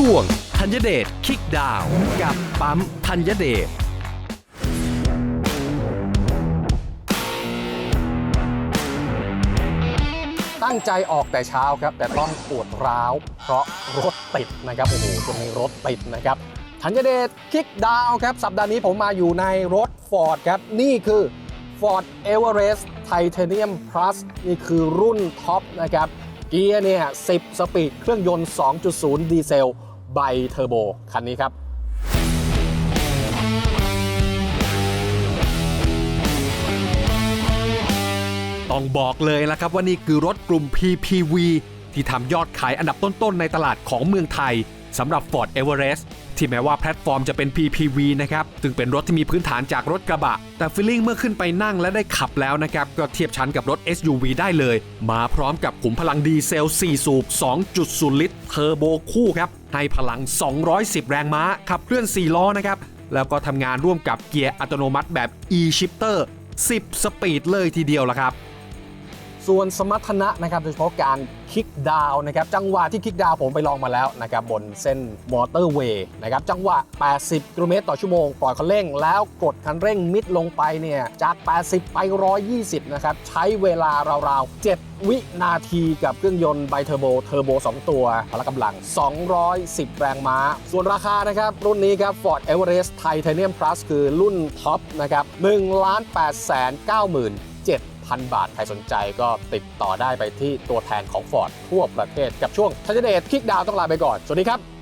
ช่วงธัญเดชคิกดาวกับปั๊มธัญเดชตั้งใจออกแต่เช้าครับ แต่ต้องปวดร้าวเพราะรถติดนะครับ โอ้โหจะมีรถติดนะครับธัญเดชคิกดาวครับ สัปดาห์นี้ผมมาอยู่ในรถ Ford ครับ นี่คือ Ford Everest Titanium Plus นี่คือรุ่นท็อปนะครับ เกียร์เนี่ย10 สปีด เครื่องยนต์ 2.0 ดีเซล ไบเทอร์โบ คันนี้ครับ ต้องบอกเลยละครับว่านี่คือรถกลุ่ม PPV ที่ทำยอดขายอันดับต้นๆในตลาดของเมืองไทยสำหรับ Ford Everest ที่แม้ว่าแพลตฟอร์มจะเป็น PPV นะครับซึ่งเป็นรถที่มีพื้นฐานจากรถกระบะ แต่ฟีลลิ่งเมื่อขึ้นไปนั่งและได้ขับแล้วนะครับ ก็เทียบชั้นกับรถ SUV ได้เลย มาพร้อมกับขุมพลังดีเซล 4 สูบ 2.0 ลิตรเทอร์โบคู่ครับ ให้พลัง 210 แรงม้า ขับเคลื่อน 4 ล้อนะครับ แล้วก็ทำงานร่วมกับเกียร์อัตโนมัติแบบ e-shifter 10 สปีดเลยทีเดียวละครับ ส่วนสมรรถนะนะครับโดยเฉพาะการคิกดาวนะครับจังหวะที่คิกดาวผมไปลองมาแล้วนะครับบนเส้นมอเตอร์เวย์นะครับจังหวะ 80 กิโลเมตรต่อชั่วโมง ปล่อยคันเร่งแล้วกดคันเร่งมิดลงไปเนี่ยจาก 80 ไป 120 นะครับใช้เวลาราวๆ 7 วินาทีกับเครื่องยนต์ไบเทอร์โบเทอร์โบ 2 ตัวพละกำลัง 210 แรงม้า ส่วนราคานะครับรุ่นนี้ครับ Ford Everest Titanium Plus คือรุ่นท็อปนะครับ1 8 9 9 0 0 1,000 บาท ใครสนใจก็ติดต่อได้ไปที่ตัวแทนของ Ford ทั่วประเทศกับช่วงทัชเดตคลิกดาวต้องลาไปก่อน สวัสดีครับ